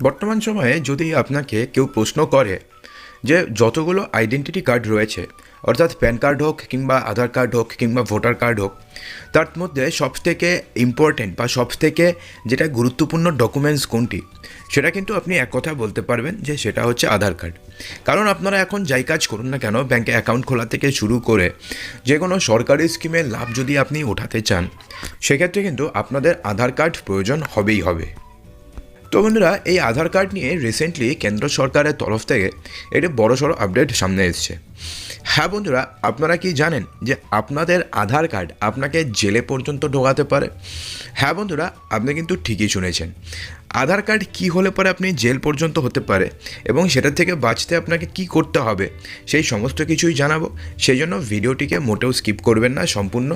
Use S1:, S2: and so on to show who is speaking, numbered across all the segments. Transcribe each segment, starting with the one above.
S1: বর্তমান সময়ে যদি আপনাকে কেউ প্রশ্ন করে যে যতগুলো আইডেন্টিটি কার্ড রয়েছে, অর্থাৎ প্যান কার্ড হোক কিংবা আধার কার্ড হোক কিংবা ভোটার কার্ড হোক, তার মধ্যে সবথেকে ইম্পর্টেন্ট বা সবথেকে যেটা গুরুত্বপূর্ণ ডকুমেন্টস কোনটি, সেটা কিন্তু আপনি এক কথা বলতে পারবেন যে সেটা হচ্ছে আধার কার্ড কারণ আপনারা এখন যাই কাজ করুন না কেন ব্যাংকে অ্যাকাউন্ট খোলা থেকে শুরু করে যে কোনো সরকারি স্কিমের লাভ যদি আপনি ওঠাতে চান, সেক্ষেত্রে কিন্তু আপনাদের আধার কার্ড প্রয়োজন হবেই হবে। তো বন্ধুরা, এই আধার কার্ড নিয়ে রিসেন্টলি কেন্দ্র সরকারের তরফ থেকে একটি বড়সড় আপডেট সামনে এসেছে। হ্যাঁ বন্ধুরা, আপনারা কি জানেন যে আপনাদের আধার কার্ড আপনাকে জেলে পর্যন্ত ঢোকাতে পারে? হ্যাঁ বন্ধুরা, আপনি কিন্তু ঠিকই শুনেছেন। আধার কার্ড কি হলে পরে আপনি জেল পর্যন্ত হতে পারে এবং সেটা থেকে বাঁচতে আপনাকে কি করতে হবে, সেই সমস্ত কিছুই জানাব। সেই জন্য ভিডিওটিকে মোটেও স্কিপ করবেন না, সম্পূর্ণ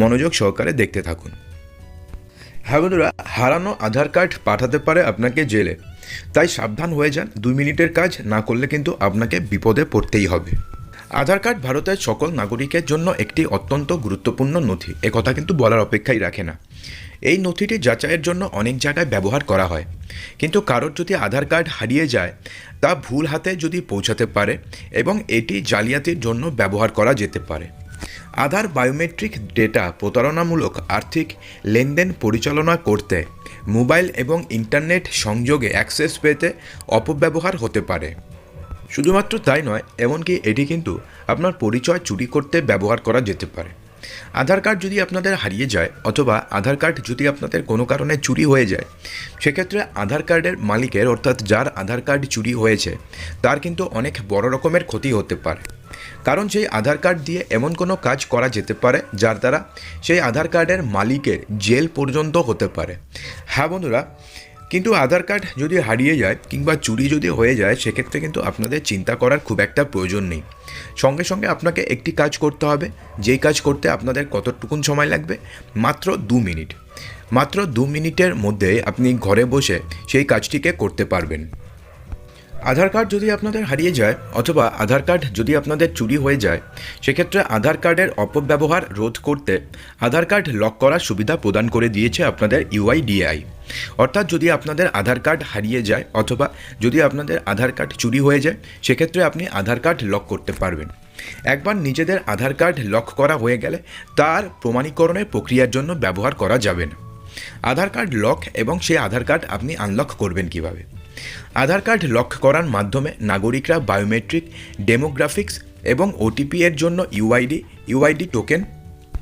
S1: মনোযোগ সহকারে দেখতে থাকুন। হ্যাঁ বন্ধুরা হারানো আধার কার্ড পাঠাতে পারে আপনাকে জেলে। তাই সাবধান হয়ে যান, দুই মিনিটের কাজ না করলে কিন্তু আপনাকে বিপদে পড়তেই হবে। আধার কার্ড ভারতের সকল নাগরিকের জন্য একটি অত্যন্ত গুরুত্বপূর্ণ নথি কথা কিন্তু বলার অপেক্ষাই রাখে না। এই নথিটি যাচাইয়ের জন্য অনেক জায়গায় ব্যবহার করা হয়। কিন্তু কারোর যদি আধার কার্ড হারিয়ে যায়, তা ভুল হাতে যদি পৌঁছাতে পারে এবং এটি জালিয়াতির জন্য ব্যবহার করা যেতে পারে। আধার বায়োমেট্রিক ডেটা প্রতারণামূলক আর্থিক লেনদেন পরিচালনা করতে, মোবাইল এবং ইন্টারনেট সংযোগে অ্যাক্সেস পেতে অপব্যবহার হতে পারে। শুধুমাত্র তাই নয়, এমনকি এটি কিন্তু আপনার পরিচয় চুরি করতে ব্যবহার করা যেতে পারে। আধার কার্ড যদি আপনাদের হারিয়ে যায় অথবা আধার কার্ড যদি আপনাদের কোনো কারণে চুরি হয়ে যায়, সেক্ষেত্রে আধার কার্ডের মালিকের অর্থাৎ যার আধার কার্ড চুরি হয়েছে, তার কিন্তু অনেক বড় রকমের ক্ষতি হতে পারে। কারণ সেই আধার কার্ড দিয়ে এমন কোনো কাজ করা যেতে পারে যার দ্বারা সেই আধার কার্ডের মালিকের জেল পর্যন্ত হতে পারে। হ্যাঁ বন্ধুরা, কিন্তু আধার কার্ড যদি হারিয়ে যায় কিংবা চুরি যদি হয়ে যায়, সেক্ষেত্রে কিন্তু আপনাদের চিন্তা করার খুব একটা প্রয়োজন নেই। সঙ্গে সঙ্গে আপনাকে একটি কাজ করতে হবে, যেই কাজ করতে আপনাদের কতটুকুন সময় লাগবে? মাত্র দু মিনিট। মাত্র দু মিনিটের মধ্যে আপনি ঘরে বসে সেই কাজটিকে করতে পারবেন। আধার কার্ড যদি আপনাদের হারিয়ে যায় অথবা আধার কার্ড যদি আপনাদের চুরি হয়ে যায়, সেক্ষেত্রে আধার কার্ডের অপব্যবহার রোধ করতে আধার কার্ড লক করার সুবিধা প্রদান করে দিয়েছে আপনাদের ইউআইডিআই অর্থাৎ যদি আপনাদের আধার কার্ড হারিয়ে যায় অথবা যদি আপনাদের আধার কার্ড চুরি হয়ে যায়, সেক্ষেত্রে আপনি আধার কার্ড লক করতে পারবেন। একবার নিজেদের আধার কার্ড লক করা হয়ে গেলে তার প্রমাণীকরণের প্রক্রিয়ার জন্য ব্যবহার করা যাবে না। আধার কার্ড লক এবং সেই আধার কার্ড আপনি আনলক করবেন কীভাবে? আধার কার্ড লক করার মাধ্যমে নাগরিকরা বায়োমেট্রিক ডেমোগ্রাফিক্স এবং ওটিপি এর জন্য ইউআইডি ইউআইডি টোকেন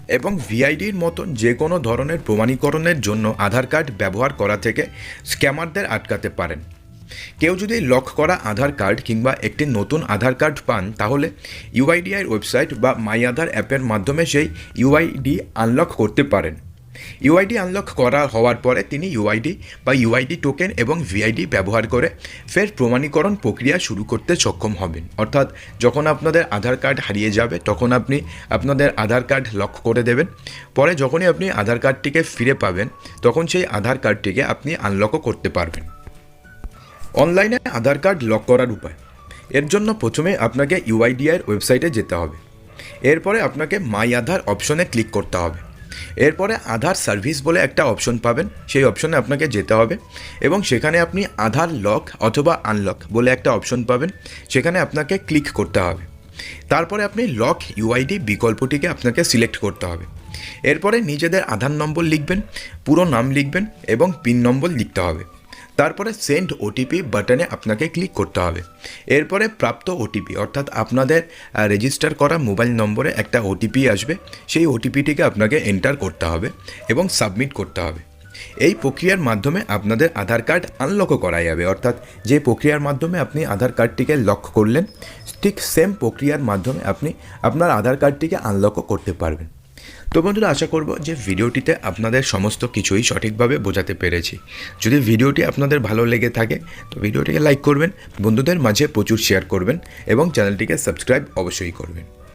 S1: এবং ভিআইডির মতন যে কোনো ধরনের প্রমাণীকরণের জন্য আধার কার্ড ব্যবহার করা থেকে স্ক্যামারদের আটকাতে পারেন। কেউ যদি লক করা আধার কার্ড কিংবা একটি নতুন আধার কার্ড পান, তাহলে ইউআইডিআইয়ের ওয়েবসাইট বা মাই আধার অ্যাপের মাধ্যমে সেই ইউআইডি আনলক করতে পারেন। ইউআইডি আনলক করা হওয়ার পরে তিনি ইউআইডি বা ইউআইডি টোকেন এবং ভিআইডি ব্যবহার করে ফের প্রমাণীকরণ প্রক্রিয়া শুরু করতে সক্ষম হবেন। অর্থাৎ যখন আপনাদের আধার কার্ড হারিয়ে যাবে, তখন আপনি আপনাদের আধার কার্ড লক করে দেবেন। পরে যখনই আপনি আধার কার্ডটিকে ফিরে পাবেন, তখন সেই আধার কার্ডটিকে আপনি আনলকও করতে পারবেন। অনলাইনে আধার কার্ড লক করার উপায়। এর জন্য প্রথমে আপনাকে ইউআইডিআইয়ের ওয়েবসাইটে যেতে হবে। এরপরে আপনাকে মাই আধার অপশনে ক্লিক করতে হবে। এরপরে আধার সার্ভিস বলে একটা অপশন পাবেন। সেই অপশনে আপনাকে যেতে হবে এবং সেখানে আপনি আধার লক অথবা আনলক বলে একটা অপশন পাবেন। সেখানে আপনাকে ক্লিক করতে হবে। তারপরে আপনি লক ইউআইডি বিকল্পটিকে আপনাকে সিলেক্ট করতে হবে। এরপরে নিজেদের আধার নম্বর লিখবেন, পুরো নাম লিখবেন এবং পিন নম্বর লিখতে হবে। তারপরে সেন্ড ওটিপি বাটনে আপনাকে ক্লিক করতে হবে। এরপরে প্রাপ্ত ওটিপি অর্থাৎ আপনাদের রেজিস্টার করা মোবাইল নম্বরে একটা ওটিপি আসবে। সেই ওটিপিটিকে আপনাকে এন্টার করতে হবে এবং সাবমিট করতে হবে। এই প্রক্রিয়ার মাধ্যমে আপনাদের আধার কার্ড আনলকও করা যাবে। অর্থাৎ যে প্রক্রিয়ার মাধ্যমে আপনি আধার কার্ডটিকে লক করলেন, ঠিক সেম প্রক্রিয়ার মাধ্যমে আপনি আপনার আধার কার্ডটিকে আনলকও করতে পারবেন। তো বন্ধুরা, আশা করব যে ভিডিওটিতে আপনাদের সমস্ত কিছুই সঠিকভাবে বোঝাতে পেরেছি। যদি ভিডিওটি আপনাদের ভালো লেগে থাকে, তো ভিডিওটিকে লাইক করবেন, বন্ধুদের মাঝে প্রচুর শেয়ার করবেন এবং চ্যানেলটিকে সাবস্ক্রাইব অবশ্যই করবেন।